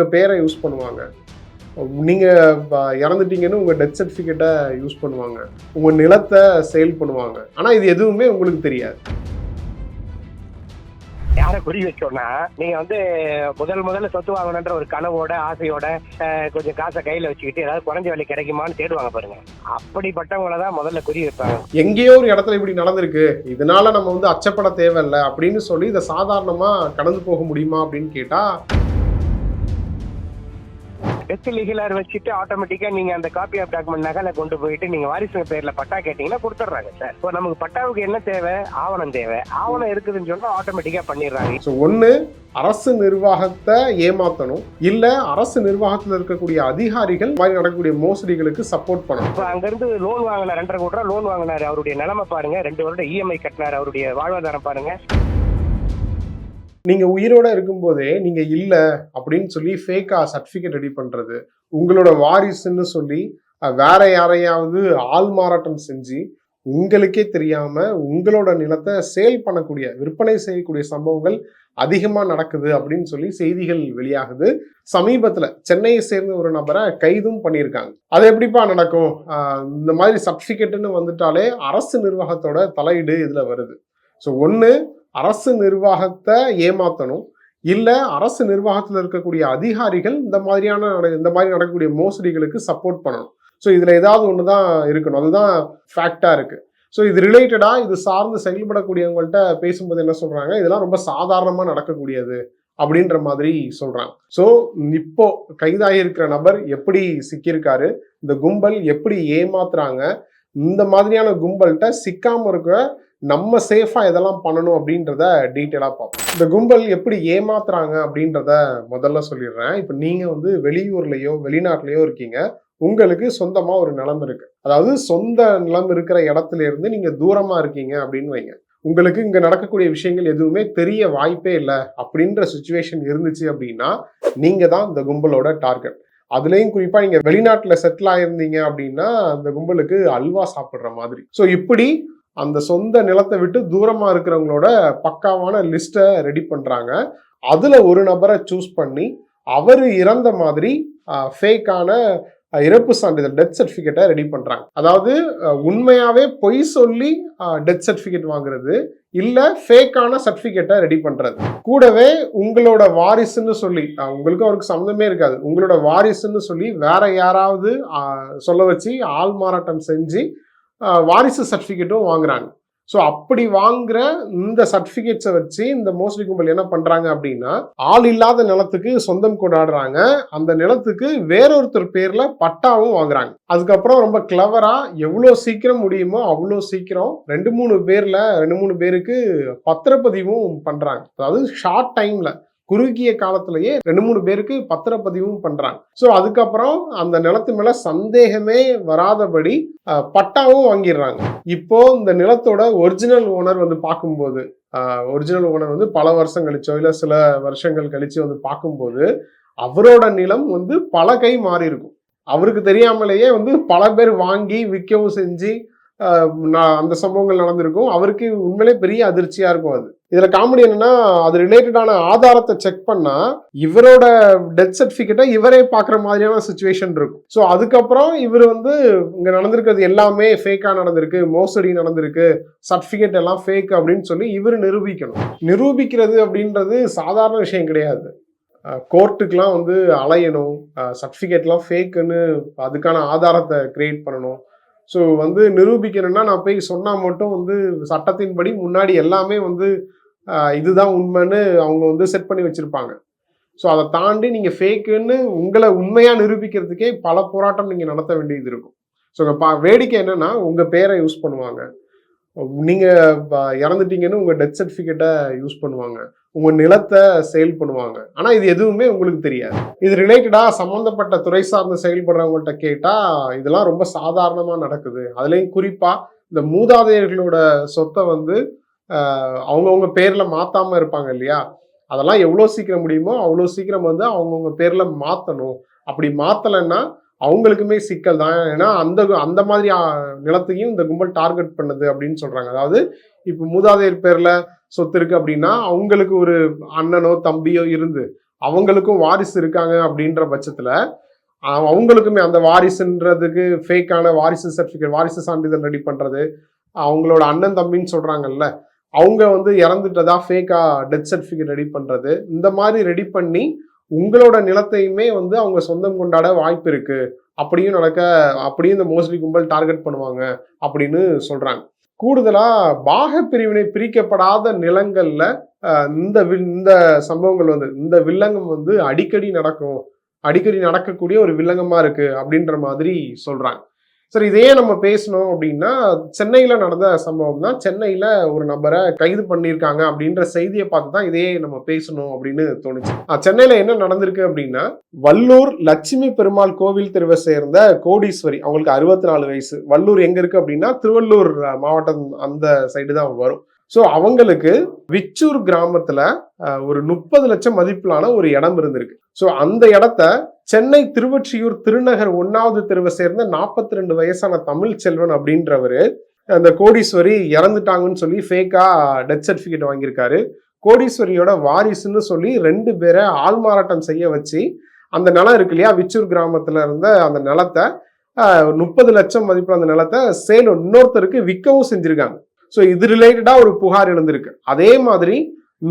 உங்க பேரை யூஸ் பண்ணுவாங்க. நீங்க ப- இறந்துட்டீங்கன்னு உங்க டெத் சர்டிஃபிகேட்டை யூஸ் பண்ணுவாங்க. உங்க நிலத்தை சேல் பண்ணுவாங்க. ஆனா இது எதுவுமே உங்களுக்கு தெரியாது. யாரை குறி வைக்கணும்னா நீங்க வந்து முதல் முதல்ல சொத்து வாங்கணுன்ற ஒரு கனவோட ஆசையோட கொஞ்சம் காசை கையில வச்சுக்கிட்டு ஏதாவது குறைஞ்ச விலை கிடைக்குமான்னு தேடுவாங்க பாருங்க. அப்படிப்பட்டவங்கள தான் முதல்ல குறி வைப்பாங்க. எங்கேயோ ஒரு இடத்துல இப்படி நடந்திருக்கு. இதனால நம்ம வந்து அச்சப்பட தேவையில்லை அப்படின்னு சொல்லி இதை சாதாரணமா கடந்து போக முடியுமா அப்படின்னு கேட்டா டெஸ்ட் லீகலர் வச்சுட்டு ஆட்டோமேட்டிக்கா நீங்க அந்த காப்பி ஆஃப் டாக்குமெண்ட் நகலை கொண்டு போயிட்டு நீங்க வாரிசுங்க பேர்ல பட்டா கேட்டீங்கன்னா கொடுத்துட்றாங்க சார். இப்போ நமக்கு பட்டாவுக்கு என்ன தேவை? ஆவணம் தேவை. ஆவணம் இருக்குதுன்னு சொன்னா ஆட்டோமேட்டிக்கா பண்ணிடுறாங்க. ஸோ ஒன்று அரசு நிர்வாகத்தை ஏமாத்தணும். இல்ல அரசு நிர்வாகத்தில் இருக்கக்கூடிய அதிகாரிகள் மாதிரி நடக்கக்கூடிய மோசடிகளுக்கு சப்போர்ட் பண்ணணும். இப்போ அங்கிருந்து லோன் வாங்கின ரெண்டரை கோடி ரூபா லோன் வாங்கினாரு. அவருடைய நிலைமை பாருங்க. ரெண்டு வருடம் இஎம்ஐ கட்டினாரு. அவருடைய வாழ்வாதாரம் பாருங்க. நீங்கள் உயிரோட இருக்கும்போதே நீங்கள் இல்லை அப்படின்னு சொல்லி ஃபேக்காக சர்டிஃபிகேட் ரெடி பண்ணுறது உங்களோட வாரிசுன்னு சொல்லி வேற யாரையாவது ஆள் மாறாட்டம் செஞ்சு உங்களுக்கே தெரியாம உங்களோட நிலத்தை சேல் பண்ணக்கூடிய விற்பனை செய்யக்கூடிய சம்பவங்கள் அதிகமா நடக்குது அப்படின்னு சொல்லி செய்திகள் வெளியாகுது. சமீபத்துல சென்னையை சேர்ந்த ஒரு நபரை கைதும் பண்ணியிருக்காங்க. அது எப்படிப்பா நடக்கும்? இந்த மாதிரி சர்டிஃபிகேட்டுன்னு வந்துட்டாலே அரசு நிர்வாகத்தோட தலையீடு இதுல வருது. ஸோ ஒன்று அரசு நிர்வாகத்தை ஏமாத்தணும். இல்லை அரசு நிர்வாகத்தில் இருக்கக்கூடிய அதிகாரிகள் இந்த மாதிரியான இந்த மாதிரி நடக்கக்கூடிய மோசடிகளுக்கு சப்போர்ட் பண்ணணும். ஸோ இதில் ஏதாவது ஒன்று தான் இருக்கணும். அதுதான் ஃபேக்டாக இருக்குது ஸோ இது ரிலேட்டடாக இது சார்ந்து செயல்படக்கூடியவங்கள்ட்ட பேசும்போது என்ன சொல்கிறாங்க இதெல்லாம் ரொம்ப சாதாரணமாக நடக்கக்கூடியது அப்படின்ற மாதிரி சொல்கிறாங்க ஸோ இப்போ கைதாகியிருக்கிற நபர் எப்படி சிக்கியிருக்காரு? இந்த கும்பல் எப்படி ஏமாத்துறாங்க? இந்த மாதிரியான கும்பல்கிட்ட சிக்காமல் இருக்க நம்ம சேஃபாக எதெல்லாம் பண்ணணும் அப்படின்றத டீட்டெயிலாக பார்ப்போம். இந்த கும்பல் எப்படி ஏமாத்துறாங்க அப்படின்றத முதல்ல சொல்லிடுறேன். இப்போ நீங்கள் வந்து வெளியூர்லேயோ வெளிநாட்டிலையோ இருக்கீங்க. உங்களுக்கு சொந்தமாக ஒரு நிலம் இருக்குது அதாவது சொந்த நிலம் இருக்கிற இடத்துல இருந்து நீங்கள் தூரமாக இருக்கீங்க அப்படின்னு வைங்க. உங்களுக்கு இங்கே நடக்கக்கூடிய விஷயங்கள் எதுவுமே தெரிய வாய்ப்பே இல்லை அப்படின்ற சுச்சுவேஷன் இருந்துச்சு அப்படின்னா நீங்கள் தான் இந்த கும்பலோட டார்கெட் அதுலேயும் குறிப்பாக நீங்கள் வெளிநாட்டில் செட்டில் ஆயிருந்தீங்க அப்படின்னா அந்த கும்பலுக்கு அல்வா சாப்பிட்ற மாதிரி. ஸோ இப்படி அந்த சொந்த நிலத்தை விட்டு தூரமாக இருக்கிறவங்களோட பக்காவான லிஸ்ட்டை ரெடி பண்ணுறாங்க அதில் ஒரு நபரை சூஸ் பண்ணி அவர் இறந்த மாதிரி ஃபேக்கான இறப்பு சான்றிதழ் டெத் சர்டிஃபிகேட்டை ரெடி பண்ணுறாங்க அதாவது உண்மையாகவே பொய் சொல்லி டெத் சர்டிஃபிகேட் வாங்குறது இல்லை ஃபேக்கான சர்டிஃபிகேட்டை ரெடி பண்ணுறது கூடவே உங்களோட வாரிசுன்னு சொல்லி உங்களுக்கும் அவருக்கு சம்மந்தமே இருக்காது. உங்களோட வாரிசுன்னு சொல்லி வேற யாராவது சொல்ல வச்சு ஆள் மாறாட்டம் செஞ்சு வாரிசு சர்டிஃபிகேட்டும் வாங்குறாங்க. ஸோ அப்படி வாங்குற இந்த சர்டிஃபிகேட்ஸை வச்சு இந்த மோஸ்ட்லி கும்பல் என்ன பண்ணுறாங்க அப்படின்னா ஆள் இல்லாத நிலத்துக்கு சொந்தம் கொண்டாடுறாங்க. அந்த நிலத்துக்கு வேறொருத்தர் பேரில் பட்டாவும் வாங்குறாங்க. அதுக்கப்புறம் ரொம்ப கிளவராக எவ்வளோ சீக்கிரம் முடியுமோ அவ்வளோ சீக்கிரம் ரெண்டு மூணு பேரில் ரெண்டு மூணு பேருக்கு பத்திரப்பதிவும் பண்ணுறாங்க அதாவது ஷார்ட் டைமில் குறுகிய காலத்திலேயே ரெண்டு மூணு பேருக்கு பத்திரப்பதிவும் பண்றாங்க. ஸோ அதுக்கப்புறம் அந்த நிலத்து மேல சந்தேகமே வராதபடி பட்டாவும் வாங்கிடுறாங்க. இப்போ இந்த நிலத்தோட ஒரிஜினல் ஓனர் வந்து பார்க்கும்போது ஒரிஜினல் ஓனர் வந்து பல வருஷம் கழிச்சோ இல்லை சில வருஷங்கள் கழிச்சு வந்து பார்க்கும்போது அவரோட நிலம் வந்து பல கை மாறி இருக்கும். அவருக்கு தெரியாமலேயே வந்து பல பேர் வாங்கி விற்கவும் செஞ்சு அந்த சம்பவங்கள் நடந்திருக்கும். அவருக்கு உண்மையிலே பெரிய அதிர்ச்சியா இருக்கும் அது. இதுல காமெடி என்னன்னா அது ரிலேட்டடான ஆதாரத்தை செக் பண்ணா இவரோட டெத் சர்டிபிகேட்டை இவரே பார்க்குற மாதிரியான சுச்சுவேஷன் இருக்கும். ஸோ அதுக்கப்புறம் இவர் வந்து இங்க நடந்திருக்கிறது எல்லாமே ஃபேக்கா நடந்திருக்கு மோசடி நடந்திருக்கு சர்டிபிகேட் எல்லாம் ஃபேக் அப்படின்னு சொல்லி இவர் நிரூபிக்கணும். நிரூபிக்கிறது அப்படின்றது சாதாரண விஷயம் கிடையாது. கோர்ட்டுக்கெலாம் வந்து அலையணும் சர்டிஃபிகேட்லாம் ஃபேக்குன்னு அதுக்கான ஆதாரத்தை கிரியேட் பண்ணணும். ஸோ வந்து நிரூபிக்கணும்னா நான் போய் சொன்னால் மட்டும் வந்து சட்டத்தின்படி முன்னாடி எல்லாமே வந்து இதுதான் உண்மைன்னு அவங்க வந்து செட் பண்ணி வச்சுருப்பாங்க. ஸோ அதை தாண்டி நீங்கள் ஃபேக்குன்னு உங்களை உண்மையாக நிரூபிக்கிறதுக்கே பல போராட்டம் நீங்கள் நடத்த வேண்டியது இருக்கும். ஸோ பா வேடிக்கை என்னென்னா உங்கள் பேரை யூஸ் பண்ணுவாங்க. நீங்கள் இறந்துட்டீங்கன்னு உங்கள் டெத் சர்டிஃபிகேட்டை யூஸ் பண்ணுவாங்க. உங்கள் நிலத்தை சேல் பண்ணுவாங்க. ஆனால் இது எதுவுமே உங்களுக்கு தெரியாது. இது ரிலேட்டடாக சம்மந்தப்பட்ட துறை சார்ந்து செயல்படுறவங்கள்ட்ட கேட்டால் இதெல்லாம் ரொம்ப சாதாரணமாக நடக்குது. அதுலேயும் குறிப்பாக இந்த மூதாதையர்களோட சொத்தை வந்து அவங்கவுங்க பேரில் மாற்றாமல் இருப்பாங்க இல்லையா? அதெல்லாம் எவ்வளோ சீக்கிரம் முடியுமோ அவ்வளோ சீக்கிரம் வந்து அவங்கவுங்க பேரில் மாற்றணும் அப்படி மாற்றலைன்னா அவங்களுக்குமே சிக்கல் தான். ஏன்னா அந்த அந்த மாதிரி நிலத்தையும் இந்த கும்பல் டார்கெட் பண்ணுது அப்படின்னு சொல்கிறாங்க அதாவது இப்போ மூதாதையர் பேரில் சொத்து இருக்குது அப்படின்னா அவங்களுக்கு ஒரு அண்ணனோ தம்பியோ இருந்து அவங்களுக்கும் வாரிசு இருக்காங்க அப்படின்ற பட்சத்தில் அவங்களுக்குமே அந்த வாரிசுன்றதுக்கு ஃபேக்கான வாரிசு சர்டிஃபிகேட் வாரிசு சான்றிதழ் ரெடி பண்ணுறது அவங்களோட அண்ணன் தம்பின்னு சொல்கிறாங்கல்ல அவங்க வந்து இறந்துட்டதா ஃபேக்கா டெத் சர்டிஃபிகேட் ரெடி பண்ணுறது இந்த மாதிரி ரெடி பண்ணி உங்களோட நிலத்தையுமே வந்து அவங்க சொந்தம் கொண்டாட வாய்ப்பு இருக்கு. அப்படியும் நடக்க அப்படியும் இந்த மோஸ்ட்லி கும்பல் டார்கெட் பண்ணுவாங்க அப்படின்னு சொல்றாங்க. கூடுதலா பாக பிரிவினை பிரிக்கப்படாத நிலங்கள்ல இந்த வில்- இந்த சம்பவங்கள் வந்து இந்த வில்லங்கம் வந்து அடிக்கடி நடக்கும். அடிக்கடி நடக்கக்கூடிய ஒரு வில்லங்கமா இருக்கு அப்படின்ற மாதிரி சொல்றாங்க. சரி இதையே நம்ம பேசணும் அப்படின்னா சென்னையில் நடந்த சம்பவம் தான். சென்னையில் ஒரு நபரை கைது பண்ணியிருக்காங்க அப்படின்ற செய்தியை பார்த்து தான் இதையே நம்ம பேசணும் அப்படின்னு தோணுச்சு. சென்னையில் என்ன நடந்திருக்கு அப்படின்னா வல்லூர் லட்சுமி பெருமாள் கோவில் தெருவை சேர்ந்த கோடீஸ்வரி அவங்களுக்கு அறுபத்தி நாலு வயசு. வல்லூர் எங்கே இருக்குது அப்படின்னா திருவள்ளூர் மாவட்டம் அந்த சைடு தான் வரும். ஸோ அவங்களுக்கு விச்சூர் கிராமத்துல ஒரு முப்பது லட்சம் மதிப்பிலான ஒரு இடம் இருந்திருக்கு. ஸோ அந்த இடத்த சென்னை திருவொற்றியூர் திருநகர் ஒன்னாவது தெருவை சேர்ந்த நாற்பத்தி ரெண்டு வயசான தமிழ் செல்வன் அப்படின்றவர் அந்த கோடீஸ்வரி இறந்துட்டாங்கன்னு சொல்லி ஃபேக்கா டெத் சர்டிஃபிகேட் வாங்கியிருக்காரு. கோடீஸ்வரியோட வாரிசுன்னு சொல்லி ரெண்டு பேரை ஆள்மாறாட்டம் செய்ய வச்சு அந்த நிலம் இருக்கு இல்லையா விச்சூர் கிராமத்துல இருந்த அந்த நிலத்தை முப்பது லட்சம் மதிப்பில் அந்த நிலத்தை சேலம் இன்னொருத்தருக்கு விற்கவும் செஞ்சிருக்காங்க. ஸோ இது ரிலேட்டடாக ஒரு புகார் எழுந்திருக்கு. அதே மாதிரி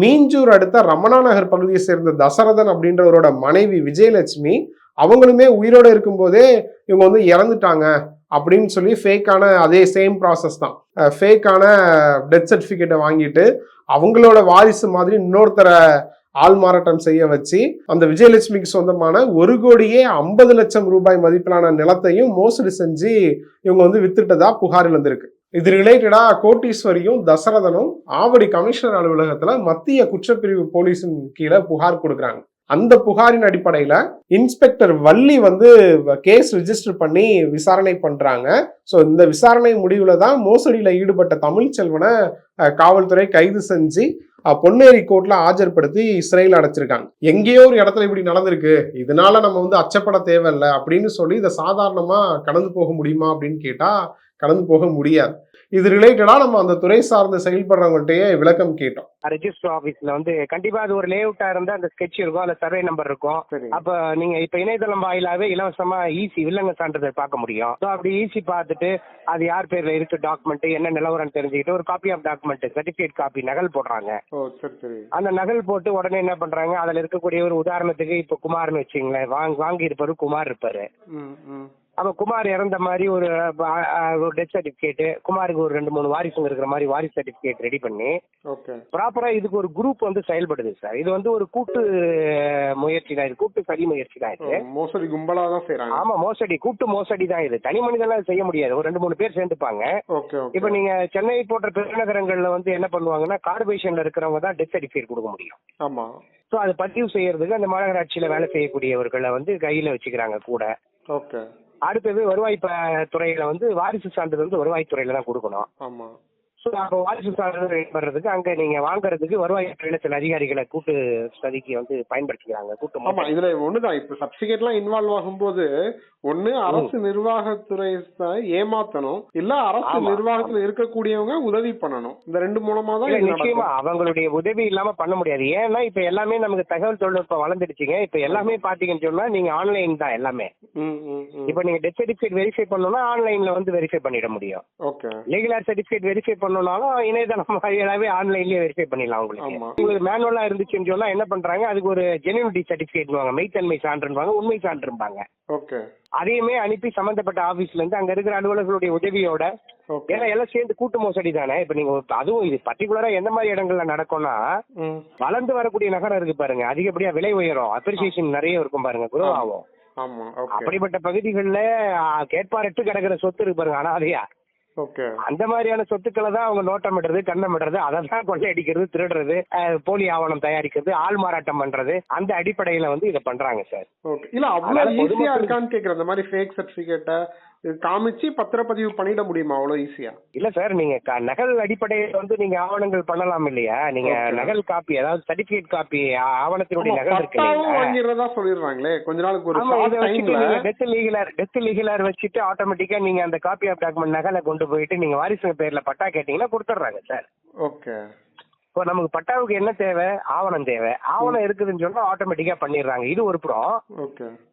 மீஞ்சூர் அடுத்த ரமணா நகர் பகுதியை சேர்ந்த தசரதன் அப்படின்றவரோட மனைவி விஜயலட்சுமி அவங்களுமே உயிரோட இருக்கும்போதே இவங்க வந்து இறந்துட்டாங்க அப்படின்னு சொல்லி ஃபேக்கான அதே சேம் ப்ராசஸ் தான். ஃபேக்கான டெத் சர்டிஃபிகேட்டை வாங்கிட்டு அவங்களோட வாரிசு மாதிரி இன்னொருத்தரை ஆள் மாறாட்டம் செய்ய வச்சு அந்த விஜயலட்சுமிக்கு சொந்தமான ஒரு கோடியே ஐம்பது லட்சம் ரூபாய் மதிப்பிலான நிலத்தையும் மோசடி செஞ்சு இவங்க வந்து வித்துட்டதா புகார் எழுந்திருக்கு. இது ரிலேட்டடாக கோட்டீஸ்வரியும் தசரதனும் ஆவடி கமிஷனர் அலுவலகத்தில் மத்திய குற்றப்பிரிவு போலீஸின் கீழே புகார் கொடுக்குறாங்க. அந்த புகாரின் அடிப்படையில் இன்ஸ்பெக்டர் வள்ளி வந்து கேஸ் ரிஜிஸ்டர் பண்ணி விசாரணை பண்ணுறாங்க ஸோ இந்த விசாரணை முடிவில் தான் மோசடியில் ஈடுபட்ட தமிழ்ச்செல்வனை காவல்துறை கைது செஞ்சு பொன்னேரி கோர்ட்ல ஆஜர்படுத்தி சிறையில் அடைச்சிருக்காங்க. எங்கேயோ ஒரு இடத்துல இப்படி நடந்திருக்கு. இதனால நம்ம வந்து அச்சப்பட தேவையில்லை அப்படின்னு சொல்லி இதை சாதாரணமா கடந்து போக முடியுமா அப்படின்னு கேட்டா கடந்து போக முடியாது. இது ரிலேட்டடா நம்ம அந்த துறை சார்ந்து செயல்படுறவங்கள்ட்டயே விளக்கம் கேட்டோம். ரெஜிஸ்டர் ஆபீஸ்ல வந்து கண்டிப்பா அது ஒரு லே அவுட்டா இருந்தா அந்த ஸ்கெட்ச் இருக்கும் அதுல சர்வே நம்பர் இருக்கும். சரி. அப்ப நீங்க இப்ப இணையதளம் வாயிலாவே இலவசமா ஈஸி வில்லங்க சான்றிதழ் பார்க்க முடியும். அப்படி ஈஸி பார்த்துட்டு அது யார் பேர்ல இருக்கு டாக்குமெண்ட் என்ன நிலவரம் தெரிஞ்சுக்கிட்டு ஒரு copy of document certificate copy நகல் போடுறாங்க. ஓ சரி சரி. அந்த நகல் போட்டு உடனே என்ன பண்றாங்க அதுல இருக்கக்கூடிய ஒரு உதாரணத்துக்கு இப்ப குமார்னு வச்சுங்களேன் வாங்க வாங்கி இருப்பாரு குமார் இருப்பாரு. ம் ம். அப்ப குமார் இறந்த மாதிரி ஒரு டெத் சர்டிபிகேட் குமாருக்கு ஒரு ரெண்டு மூணு வாரிசுங்க இருக்கிற மாதிரி வாரிசு சர்டிபிகேட் ரெடி பண்ணி ப்ராப்பரா இதுக்கு ஒரு குரூப் வந்து செயல்படுது சார். இது வந்து ஒரு கூட்டு முயற்சி தான் இது கூட்டு சதி முயற்சி தான் இது. மோசடி கும்பலா தான் செய்யறாங்க ஆமா மோசடி கூட்டு மோசடி தான் இது. தனி மனிதனால செய்ய முடியாது. ஒரு ரெண்டு மூணு பேர் சேர்ந்துப்பாங்க. ஓகே இப்ப நீங்க சென்னை போன்ற பெருநகரங்கள்ல வந்து என்ன பண்ணுவாங்கன்னா கார்பரேஷன்ல இருக்கிறவங்க தான் டெத் சர்டிபிகேட் கொடுக்க முடியும். ஆமா. ஸோ அதை பதிவு செய்யறதுக்கு அந்த மாநகராட்சியில வேலை செய்யக்கூடியவர்களை வந்து கையில வச்சுக்கிறாங்க கூட. ஓகே. அடுத்தது வருவாய் துறையில வந்து வாரிசு சான்றிதழ் வந்து வருவாய் துறையில தான் கொடுக்கணும். ஆமா. ஸோ அப்போ வாரிசு சான்றிதழ் பண்றதுக்கு அங்க நீங்க வாங்குறதுக்கு வருவாய் துறையில சில அதிகாரிகளை கூட்டு சதிக்கு வந்து பயன்படுத்திக்கிறாங்க கூட்டு ஆமா மோசடி. இதுல ஒண்ணுதான். இப்ப சர்டிபிகேட் எல்லாம் இன்வால்வ் ஆகும்போது ஒண்ணு அரசு நிர்வாகத்துறை ஏமாத்தணும். இல்ல அரசு. நிர்வாகத்துல இருக்கக்கூடியவங்க உதவி பண்ணணும். இந்த ரெண்டு மூலமா தான் நிச்சயமா. அவங்களுடைய உதவி இல்லாம பண்ண முடியாது. ஏன்னா இப்ப எல்லாமே நமக்கு தகவல் தொழில்நுட்பம் வளர்ந்துடுச்சுங்க. இப்ப எல்லாமே பாத்தீங்கன்னு சொன்னா நீங்க ஆன்லைன் தான் எல்லாமே. இப்ப நீங்க டெத் சர்டிபிகேட் வெரிஃபை பண்ணணும்னா ஆன்லைன்ல வந்து வெரிஃபை பண்ணிட முடியும். ஓகே. லீகல் சர்டிபிகேட் வெரிஃபை பண்ணணும்னாலும் இணையதளம் வாயிலாவே ஆன்லைன்லயே வெரிஃபை பண்ணிடலாம் உங்களுக்கு. உங்களுக்கு மேனுவலா இருந்துச்சுன்னு சொன்னா என்ன பண்றாங்க அதுக்கு ஒரு ஜெனுவினிட்டி சர்டிபிகேட் மெய்த்தன்மை சான்றுவாங்க உண்மை சான்றும்பாங்க. ஓகே அதையுமே அனுப்பி சம்பந்தப்பட்ட ஆபீஸ்ல இருந்து அங்க இருக்கிற அலுவலர்களுடைய உதவியோட ஏன்னா எல்லாம் சேர்ந்து கூட்டு மோசடி தானே. இப்ப நீங்க அதுவும் இது பர்டிகுலரா எந்த மாதிரி இடங்கள்ல நடக்கும்னா. வளர்ந்து வரக்கூடிய நகரம் இருக்கு பாருங்க. அதிகப்படியா விலை உயரும் அப்ரிசியேஷன் நிறைய இருக்கும் பாருங்க குரோ ஆகும் அப்படிப்பட்ட பகுதிகளில் கேட்பாரட்டு கிடக்கிற சொத்து இருக்கு பாருங்க அனாதையா. ஓகே அந்த மாதிரியான சொத்துக்களை தான் அவங்க நோட்டமிடுறது கண்ணமிடுறது அதை தான் கொள்ளையடிக்கிறது திருடுறது போலி ஆவணம் தயாரிக்கிறது ஆள் மாறாட்டம் பண்றது அந்த அடிப்படையில வந்து இதை பண்றாங்க சார். ஓகே. இல்ல அவ்வளவு ஈஸியா இருக்கான்னு கேக்குறேன். இந்த மாதிரி ஃபேக் சர்டிபிகேட்ட காமிச்சு பத்திரப்பதிவு பண்ணிட முடியுமா? அவ்வளவு ஈஸியா இல்ல சார் நீங்க நகல் அடிப்படையில வந்து நீங்க ஆவணங்கள் பண்ணலாம் இல்லையா? நீங்க. நகல் காப்பி அதாவது சர்டிபிகேட் காப்பி ஆவணத்தினுடைய நகல் இருக்கு வாங்கிடுறதா சொல்லிடுறாங்களே. கொஞ்ச நாளுக்கு ஒரு டெத் லீகலர் டெத் லீகலர் வச்சுட்டு ஆட்டோமேட்டிக்கா நீங்க அந்த காப்பி ஆஃப் டாக்குமெண்ட் நகலை கொண்டு போயிட்டு நீங்க வாரிசுங்க பேர்ல பட்டா கேட்டீங்கன்னா கொடுத்துட்றாங்க சார். ஓகே இப்போ நமக்கு பட்டாவுக்கு என்ன தேவை? ஆவணம் தேவை. ஆவணம் இருக்குதுன்னு சொன்னா ஆட்டோமேட்டிக்கா பண்ணிடுறாங்க. இது ஒரு புறம்.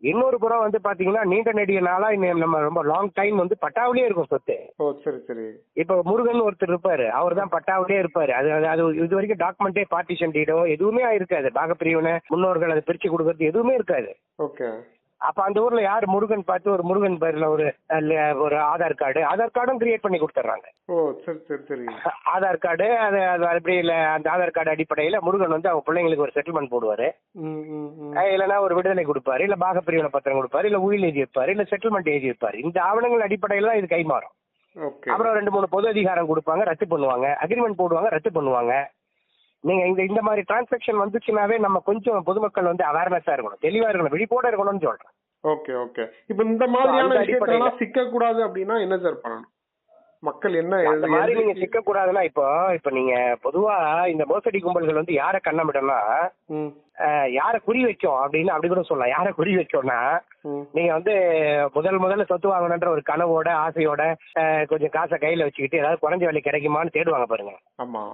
இன்னொரு புறம் வந்து பாத்தீங்கன்னா நீண்ட நெடிய நாளா நம்ம ரொம்ப லாங் டைம் வந்து பட்டாவிலே இருக்கும் சொத்து. சரி சரி. இப்போ முருகன் ஒருத்தர் இருப்பாரு. அவர் தான் பட்டாவிலே இருப்பாரு. அது அது- அது இது வரைக்கும் டாக்குமெண்டே பார்ட்டிஷன் டீடோ எதுவுமே இருக்காது பாகப்பிரிவினை முன்னோர்கள் அதை பிரிச்சு கொடுக்கறது எதுவுமே இருக்காது. ஓகே. அப்ப அந்த ஊர்ல யார் முருகன் பார்த்து ஒரு முருகன் பேர்ல ஒரு ஒரு ஆதார் கார்டு ஆதார் கார்டும் கிரியேட் பண்ணி கொடுத்துட்றாங்க ஓ சரி சரி சரி. ஆதார் கார்டு அது அப்படி இல்ல அந்த ஆதார் கார்டு அடிப்படையில முருகன் வந்து அவங்க பிள்ளைங்களுக்கு ஒரு செட்டில்மெண்ட் போடுவாரு. இல்லைன்னா ஒரு விடுதலை கொடுப்பாரு இல்ல பாகப்பிரிவினை பத்திரம் கொடுப்பாரு இல்ல உயில் எழுதி வைப்பாரு இல்ல செட்டில்மெண்ட் எழுதி வைப்பாரு. இந்த ஆவணங்கள் அடிப்படையில தான் இது கைமாறும். அப்புறம் ரெண்டு மூணு பொது அதிகாரம் கொடுப்பாங்க ரத்து பண்ணுவாங்க அக்ரிமெண்ட் போடுவாங்க ரத்து பண்ணுவாங்க. நீங்க இந்த இந்த மாதிரி டிரான்சாக்ஷன் வந்துச்சுனாவே நம்ம கொஞ்சம் பொதுமக்கள் வந்து அவேர்னஸா இருக்கணும். தெளிவா இருக்கணும். விழிப்போட இருக்கணும்னு சொல்றேன். Okay okay. இப்ப இந்த மாதிரியான விஷயத்தெல்லாம் சிக்க கூடாது அப்படின்னா என்ன சார் பண்ணணும்? மக்கள் என்ன அந்த மாதிரி நீங்க சிக்க கூடாதுன்னா இப்போ இப்ப நீங்க பொதுவா இந்த மோசடி கும்பல்கள் வந்து யார கண்ணமிடனா யார குறி வச்சோம் அப்படின்னு அப்படி கூட சொல்லலாம். யார குறி வச்சோம்னா ம். நீங்க வந்து முதல் முதல்ல சொத்து வாங்கணுன்ற ஒரு கனவோட ஆசையோட கொஞ்சம் காசை கையில வச்சுக்கிட்டு ஏதாவது குறைஞ்ச விலை கிடைக்குமான்னு தேடுவாங்க பாருங்க. ஆமா.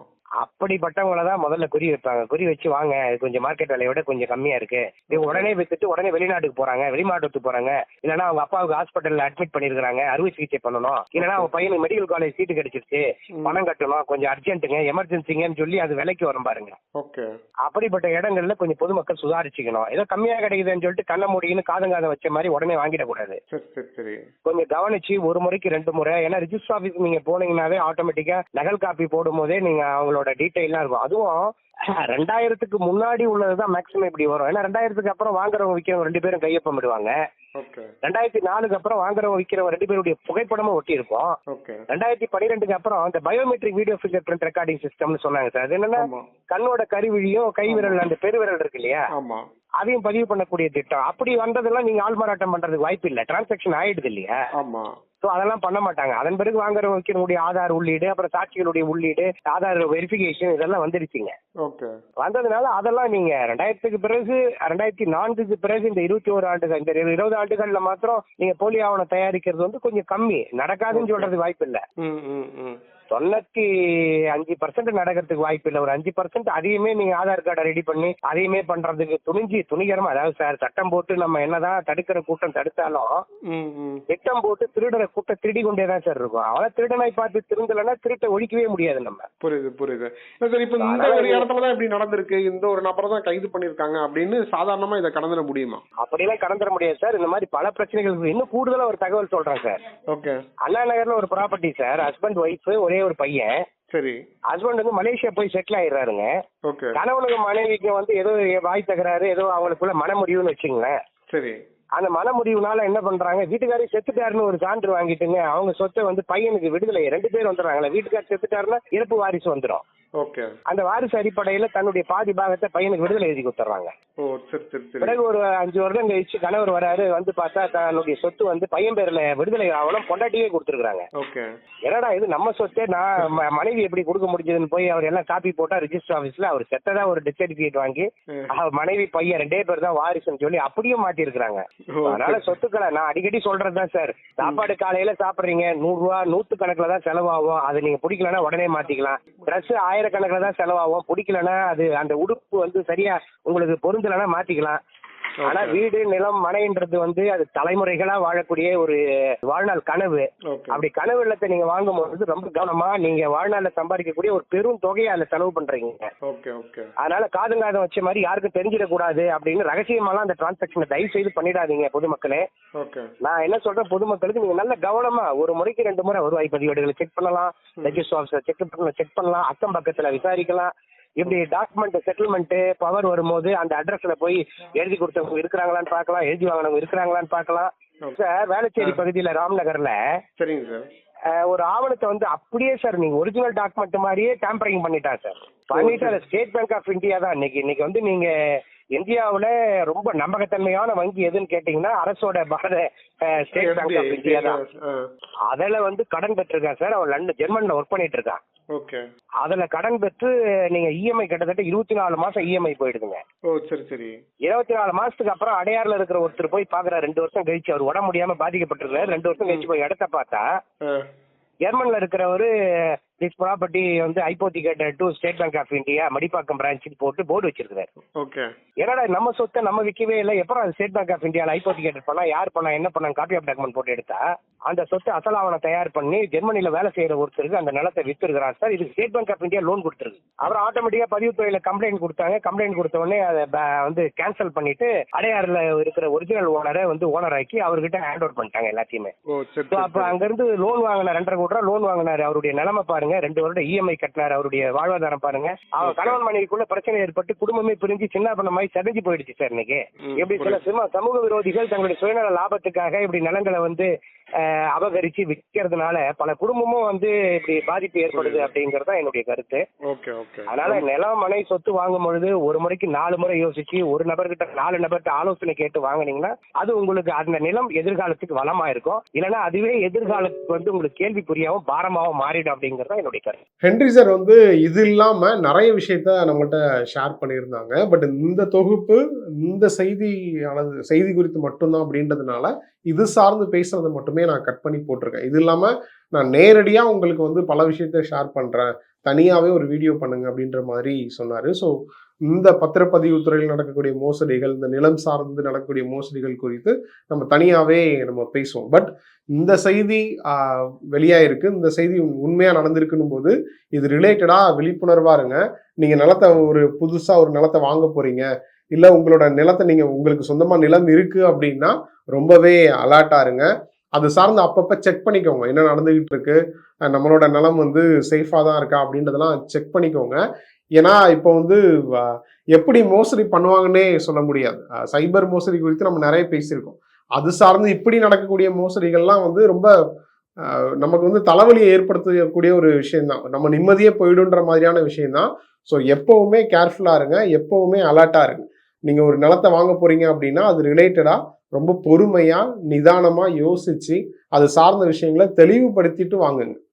அப்படிப்பட்டவங்கள தான் முதல்ல குறி வைப்பாங்க. குறி வச்சு வாங்க கொஞ்சம் மார்க்கெட் விலையை விட கொஞ்சம் கம்மியா இருக்கு. இவங்க உடனே வித்துட்டு உடனே வெளிநாட்டுக்கு போறாங்க வெளிநாட்டுக்கு போறாங்க. இல்லைன்னா அவங்க அப்பாவுக்கு ஹாஸ்பிட்டல்ல அட்மிட் பண்ணிருக்காங்க அறுவை சிகிச்சை பண்ணணும். இல்லைன்னா அவங்க பையனுக்கு மெடிக்கல் காலேஜ் சீட்டு கிடைச்சிருச்சு பணம் கட்டணும் கொஞ்சம் அர்ஜென்ட்டுங்க எமர்ஜென்சிங்கன்னு சொல்லி அது விலைக்கு வரும் பாருங்க. ஓகே அப்படிப்பட்ட இடங்கள்ல கொஞ்சம் பொதுமக்கள் சுதாரிச்சுக்கணும். ஏதோ கம்மியா கிடைக்குதுன்னு சொல்லிட்டு கண்ண முடியுன்னு காதங்காதம் வச்ச மாதிரி உடனே வாங்கிடக்கூடாது. கொஞ்சம் கவனிச்சு ஒரு முறைக்கு ரெண்டு முறை. ஏன்னா ரிஜிஸ்டர் ஆஃபீஸ் நீங்க போனீங்கன்னாவே ஆட்டோமேட்டிக்கா நகல் காப்பி போடும் போதே நீங்க அவங்களோட டீட்டெயிலாம் இருக்கும். அதுவும் ரெண்டாயிரத்துக்கு முன்னாடி உள்ளதுதான் மேக்ஸிமம் இப்படி வரும். ஏன்னா ரெண்டாயிரத்துக்கு அப்புறம் வாங்குறவங்க விற்கிறவங்க ரெண்டு பேரும் கையொப்பமிடுவாங்க ஓகே ரெண்டாயிரத்தி நாலுக்கு அப்புறம் வாங்குறவங்க விற்கிறவங்க ரெண்டு பேருடைய புகைப்படமும் ஒட்டி இருக்கும் ரெண்டாயிரத்தி பன்னிரெண்டுக்கு அப்புறம் இந்த biometric video finger print recording சிஸ்டம்னு சொன்னாங்க சார். அது என்னன்னா கண்ணோட கருவிழியும் கை விரல் அந்த பெருவிரல் இருக்கு இல்லையா? ஆமா. அதையும் பதிவு பண்ணக்கூடிய திட்டம். அப்படி வந்ததெல்லாம் நீங்க ஆள் மாறாட்டம் பண்றதுக்கு வாய்ப்பு இல்லை. டிரான்சாக்ஷன் ஆயிடுது இல்லையா? ஆமா. ஸோ அதெல்லாம் பண்ண மாட்டாங்க. அதன் பிறகு வாங்குறவங்க வைக்கிறவங்களுடைய ஆதார் உள்ளீடு அப்புறம் சாட்சிகளுடைய உள்ளீடு ஆதார் வெரிஃபிகேஷன் இதெல்லாம் வந்துடுச்சுங்க ஓகே. வந்ததுனால அதெல்லாம் நீங்க ரெண்டாயிரத்துக்கு பிறகு ரெண்டாயிரத்தி நான்குக்கு பிறகு இந்த இருபத்தி ஒரு ஆண்டுகள் இந்த இருபது ஆண்டுகள்ல மாத்திரம் நீங்க போலி ஆவணம் தயாரிக்கிறது வந்து கொஞ்சம் கம்மி. நடக்காதுன்னு சொல்றது வாய்ப்பு இல்லை. தொண்ணூத்தி அஞ்சு பர்சன்ட் நடக்கிறதுக்கு வாய்ப்பு இல்லை. ஒரு அஞ்சு பர்சன்ட் அதையுமே நீங்க ஆதார் கார்டை ரெடி பண்ணி அதையுமே பண்றதுக்கு துணிஞ்சு துணிகரமா அதாவது சார் சட்டம் போட்டு நம்ம என்னதான் தடுக்கிற கூட்டம் தடுத்தாலும் திட்டம் போட்டு திருடுற கூட்டம் திருடி கொண்டே தான் சார் இருக்கும். அவனை திருடனாய் பார்த்து திருந்தலைன்னா திருட்டை ஒழிக்கவே முடியாது நம்ம. புரியுது புரியுது. சார் இப்ப இந்த ஒரு இடத்துல தான் இப்படி நடந்திருக்கு. இந்த ஒரு நபரை தான் கைது பண்ணிருக்காங்க அப்படின்னு சாதாரணமா இதை கடந்துட முடியுமா? அப்படிலாம் கடந்துட முடியாது சார். இந்த மாதிரி பல பிரச்சனைகள். இன்னும் கூடுதலா ஒரு தகவல் சொல்றேன் சார். ஓகே. அண்ணா நகர்ல ஒரு ப்ராப்பர்ட்டி சார். ஹஸ்பண்ட் ஒய்ஃப் ஒரே ஒரு பையன். சரி. ஹஸ்பண்ட் வந்து மலேசியா போய் செட்டில் ஆயிடுறாருங்க. கணவனுக்கு மனைவிக்கு வந்து ஏதோ வாய் தகராறு ஏதோ அவங்களுக்குள்ள மனமுடிவுன்னு வச்சுங்களேன் சரி. அந்த மனமுடிவுனால என்ன பண்றாங்க வீட்டுக்காரி செத்துட்டாருன்னு ஒரு சான்று வாங்கிட்டுங்க அவங்க சொத்தை வந்து பையனுக்கு விடுதலை ரெண்டு பேர் வந்துடுறாங்களே வீட்டுக்கார் செத்துட்டாருன்னா இறப்பு வாரிசு வந்துடும் அந்த வாரிசு அடிப்படையில தன்னுடைய பாதி பாகத்தை பையனுக்கு விடுதலை எழுதி சரி பிறகு ஒரு அஞ்சு வருடம் கழிச்சு கணவர் வராரு வந்து பார்த்தா தன்னுடைய சொத்து வந்து பையன் பேர்ல விடுதலை ஆவணம் பொண்டாட்டியே கொடுத்துருக்காங்க என்னடா இது நம்ம சொத்தே நான் மனைவி எப்படி கொடுக்க முடிஞ்சதுன்னு போய் அவர் எல்லாம் காப்பி போட்டா ரிஜிஸ்டர் ஆபீஸ்ல அவர் செத்ததா ஒரு டெத் சர்டிபிகேட் வாங்கி மனைவி பையன் ரெண்டே பேர் தான் வாரிசுன்னு சொல்லி அப்படியே மாத்திருக்கிறாங்க. ஓ, அதனால சொத்துக்களை நான் அடிக்கடி சொல்றதுதான் சார் சாப்பாடு காலையில சாப்பிடுறீங்க நூறு ரூபா நூத்து கணக்குல தான் செலவாகும். அது நீங்க பிடிக்கலன்னா உடனே மாத்திக்கலாம். ட்ரெஸ் ஆயிரக்கணக்கில் தான் செலவாகும். பிடிக்கலன்னா அது அந்த உடுப்பு வந்து சரியா உங்களுக்கு பொருந்தலைன்னா மாத்திக்கலாம். ஆனா வீடு நிலம் மனைன்றது வந்து அது தலைமுறைகளா வாழக்கூடிய ஒரு வாழ்நாள் கனவு. அப்படி கனவு இல்லத்தை நீங்க வாங்கும்போது ரொம்ப கவனமா நீங்க வாழ்நாள்ல சம்பாதிக்கக்கூடிய ஒரு பெரும் தொகையை அதுல செலவு பண்றீங்க. அதனால காதுங்காதம் வச்ச மாதிரி யாருக்கும் தெரிஞ்சிடக்கூடாது அப்படின்னு ரகசியமாலாம் அந்த டிரான்சாக்ஷனை தயவு செய்து பண்ணிடாதீங்க பொதுமக்களே. நான் என்ன சொல்றேன் பொதுமக்களுக்கு நீங்க நல்ல கவனமா ஒரு முறைக்கு ரெண்டு முறை வருவாய் பதிவேடுகளை செக் பண்ணலாம் ரெஜிஸ்டர் ஆஃபீஸர் செக் பண்ணலாம் செக் பண்ணலாம் அக்கம் பக்கத்துல விசாரிக்கலாம். இப்படி டாக்குமெண்ட் செட்டில்மெண்ட் பவர் வரும்போது அந்த அட்ரஸ்ல போய் எழுதி கொடுத்தவங்க இருக்கிறாங்களான்னு பார்க்கலாம் எழுதி வாங்கினவங்க இருக்கிறாங்களான்னு பார்க்கலாம். சார் வேளச்சேரி பகுதியில ராம்நகர்ல சரிங்க சார் ஒரு ஆவணத்தை வந்து அப்படியே சார் நீங்க ஒரிஜினல் டாக்குமெண்ட் மாதிரியே டேம்பரிங் பண்ணிட்டா சார் பண்ணிட்டு ஸ்டேட் பேங்க் ஆஃப் இந்தியா தான். இன்னைக்கு இன்னைக்கு வந்து நீங்க இந்தியாவுல ரொம்ப நம்பகத்தன்மையான வங்கி எதுன்னு கேட்டீங்கன்னா அரசோட Bharat State Bank of India தான். அதுல வந்து கடன் பெற்றிருக்கான் சார் அவன் லண்டன் ஜெர்மன்ல ஒர்க் பண்ணிட்டு இருக்கான். அதுல கடன் பெற்று நீங்க இஎம்ஐ கிட்டத்தட்ட இருபத்தி நாலு மாசம் இஎம்ஐ போயிடுதுங்க. ஓ சரி சரி. இருபத்தி நாலு மாசத்துக்கு அப்புறம் அடையாறுல இருக்கிற ஒருத்தர் போய் பாக்குறாரு ரெண்டு வருஷம் கழிச்சு. அவர் உடம்பு முடியாம பாதிக்கப்பட்டிருக்காரு ரெண்டு வருஷம் கழிச்சு போய் இடத்த பார்த்தா ஜெர்மன்ல இருக்கிறவரு திஸ் ப்ராப்பர்ட்டி வந்து hypothecated to State Bank of India Madipakkam பிரான்ச்சுக்கு போட்டு போர்டு வச்சிருக்காரு ஓகே என்னடா நம்ம சொத்தை நம்ம விற்கவே இல்லை அது ஸ்டேட் பேங்க் ஆஃப் இந்தியாவில் ஐபோத்திகேட்டட் பண்ணா யார் பண்ணா என்ன பண்ணா காப்பி ஆஃப் டாக்குமெண்ட் போட்டு எடுத்தா? அந்த சொத்தை அசலாவணம் தயார் பண்ணி ஜெர்மனில வேலை செய்யற ஒருத்தருக்கு அந்த நிலத்தை வித்துருக்கிறார் சார். இது State Bank of India loan கொடுத்துருக்கு அப்புறம் ஆட்டோமேட்டிக்கா பதிவுத்துறையில கம்ப்ளைண்ட் கொடுத்தாங்க. கம்ப்ளைண்ட் கொடுத்த உடனே அதை வந்து கேன்சல் பண்ணிட்டு அடையாறுல இருக்கிற ஒரிஜினல் ஓனரை வந்து ஓனர் ஆக்கி அவர்கிட்ட ஹேண்ட் ஓவர் பண்ணிட்டாங்க எல்லாத்தையுமே. அப்ப அங்க இருந்து லோன் வாங்கின ரெண்டரை கோடி ரூபா லோன் வாங்கினாரு. அவருடைய நிலைமை பாருங்க. ரெண்டு வருடம் இஎம்ஐ கட்டினாரு அவருடைய வாழ்வாதாரம் பாருங்க. அவன் கணவன் மனைவிக்குள்ள பிரச்சனை ஏற்பட்டு குடும்பமே பிரிஞ்சு சின்ன பண்ண மாதிரி செதஞ்சு போயிடுச்சு சார் இன்னைக்கு. எப்படி சில சினிமா சமூக விரோதிகள் தங்களுடைய சுயநல லாபத்துக்காக இப்படி நிலங்களை வந்து அபகரிச்சு விற்கிறதுனால பல குடும்பமும் வந்து இப்படி பாதிப்பு ஏற்படுது அப்படிங்கறது தான் என்னுடைய கருத்து. Okay okay. அதனால நிலம் மனை சொத்து வாங்கும் பொழுது ஒரு முறைக்கு நாலு முறை யோசிச்சு ஒரு நபர்கிட்ட நாலு நபர்கிட்ட ஆலோசனை கேட்டு வாங்குனீங்கன்னா அது உங்களுக்கு அந்த நிலம் எதிர்காலத்துக்கு வளமா இருக்கும் இல்லைன்னா அதுவே எதிர்காலத்துக்கு வந்து உங்களுக்கு கேள்விக்குறியாவும் பாரமாவும் மாறிடும் அப்படிங்கறது தான் என்னுடைய கருத்து. ஹென்ரி சார் வந்து இது இல்லாம நிறைய விஷயத்த நம்மகிட்ட ஷேர் பண்ணியிருந்தாங்க. பட் இந்த தொகுப்பு இந்த செய்தியானது செய்தி குறித்து மட்டும்தான் அப்படின்றதுனால இது சார்ந்து பேசுறதை மட்டுமே நான் கட் பண்ணி போட்டிருக்கேன். இது இல்லாமல் நான் நேரடியாக உங்களுக்கு வந்து பல விஷயத்த ஷேர் பண்ணுறேன் தனியாகவே ஒரு வீடியோ பண்ணுங்க அப்படின்ற மாதிரி சொன்னார். ஸோ இந்த பத்திரப்பதிவு துறையில் நடக்கக்கூடிய மோசடிகள் இந்த நிலம் சார்ந்து நடக்கக்கூடிய மோசடிகள் குறித்து நம்ம தனியாகவே நம்ம பேசுவோம். பட் இந்த செய்தி வெளியாயிருக்கு. இந்த செய்தி உண்மையாக நடந்திருக்குன்னும் போது இது ரிலேட்டடாக விழிப்புணர்வா இருங்க. நீங்கள் நிலத்தை ஒரு புதுசாக ஒரு நிலத்தை வாங்க போகிறீங்க இல்லை உங்களோட நிலத்தை நீங்கள் உங்களுக்கு சொந்தமாக நிலம் இருக்குது அப்படின்னா ரொம்பவே அலர்ட்டாக இருங்க. அது சார்ந்து அப்பப்போ செக் பண்ணிக்கோங்க. என்ன நடந்துகிட்டு இருக்கு நம்மளோட நிலம் வந்து சேஃபாக தான் இருக்கா அப்படின்றதெல்லாம் செக் பண்ணிக்கோங்க. ஏன்னா இப்போ வந்து எப்படி மோசடி பண்ணுவாங்கன்னே சொல்ல முடியாது. சைபர் மோசடி குறித்து நம்ம நிறைய பேசியிருக்கோம். அது சார்ந்து இப்படி நடக்கக்கூடிய மோசடிகள்லாம் வந்து ரொம்ப நமக்கு வந்து தலைவலியை ஏற்படுத்தக்கூடிய ஒரு விஷயம்தான். நம்ம நிம்மதியே போயிடுன்ற மாதிரியான விஷயம்தான். ஸோ எப்போவுமே கேர்ஃபுல்லாக இருங்க. எப்போவுமே அலர்ட்டாக இருங்க. நீங்கள் ஒரு நிலத்தை வாங்க போறீங்க அப்படின்னா அது ரிலேட்டடாக ரொம்ப பொறுமையாக நிதானமாக யோசிச்சு அது சார்ந்த விஷயங்களை தெளிவுபடுத்திட்டு வாங்குங்க.